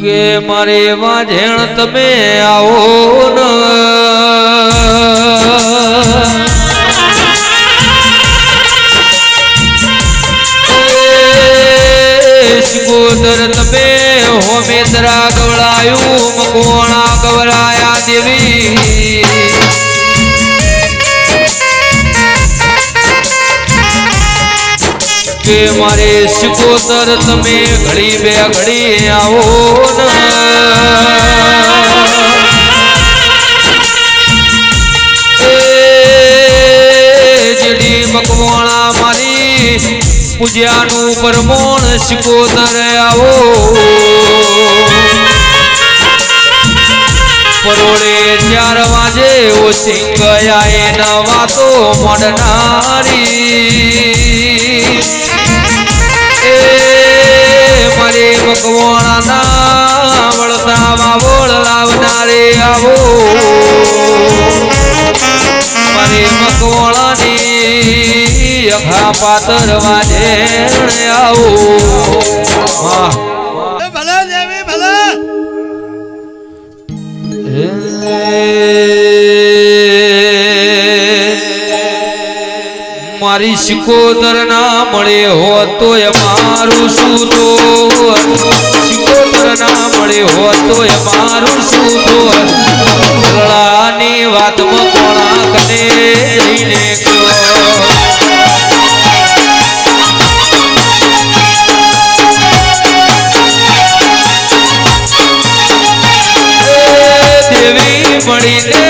કે મારે વાજેણ તમે આવો ન. એ તમે હોમેદરા ગવડાયું મકવાણા ગવરાયા દેવી. કે મારે સિકોતર તમે ઘડી બે ઘડી આવો જેડી મકવાણા મારી પૂજ્યાનું પરમોણ સિકોતર આવો. પરોળે ચાર વાજે ઓ સિંગ આયે વાતો મળનારી મકવાણાના વળતા વાવોળ લાવનારે આવો. મારી મકવાણાની અખા પાતર વાજે આવો. વાહ. દેવી ભલે. મારી સિકોતર ના મળે હોત તો મારું શું તો ના મળે હોત તો મારું શું તો લડાની વાતમાં કોણા જઈને દેવી મળીને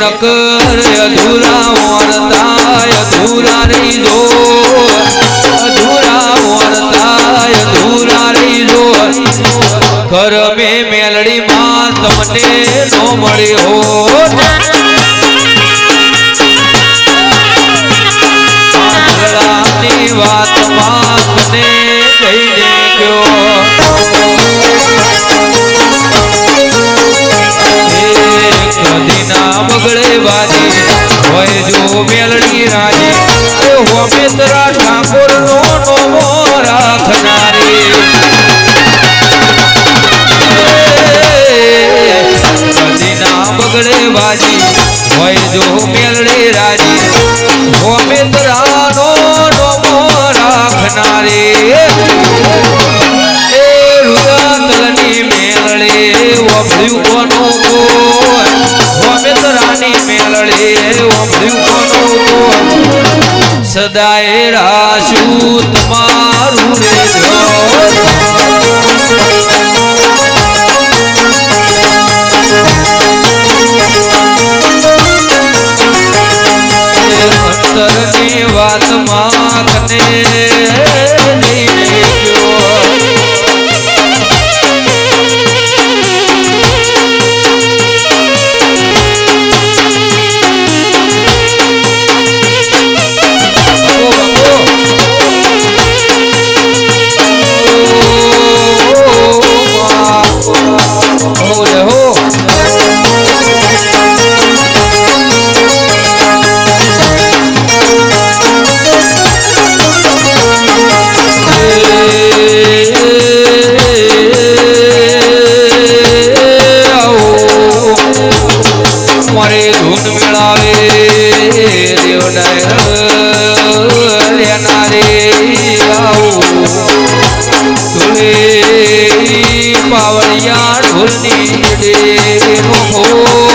નકર અધૂરા વણતા અધૂરા રહી જો અધૂરા વણતા અધૂરા રહી જો કર મે મેલડી માં તમને નો મળ્યો કદી વાજી, હોય જો મેલડી રાજી. એ હોમે તરા ઠાકોર નો નોમો રાખનારી. કદી ના બગડે વાજી, હોય જો મેલડે રાજી. હોમે તરા નો નોમો રાખનારી. એ રુદતલની મેલડે વફળ્યું કોનું બોલ વમિત્રાની મેલડે સદાય રાશું તમારું રે અમારે ધૂન મેળાવે. દેવ નયના રે આવું. ધૂલે પાવળિયા ઢોલની દેવ હો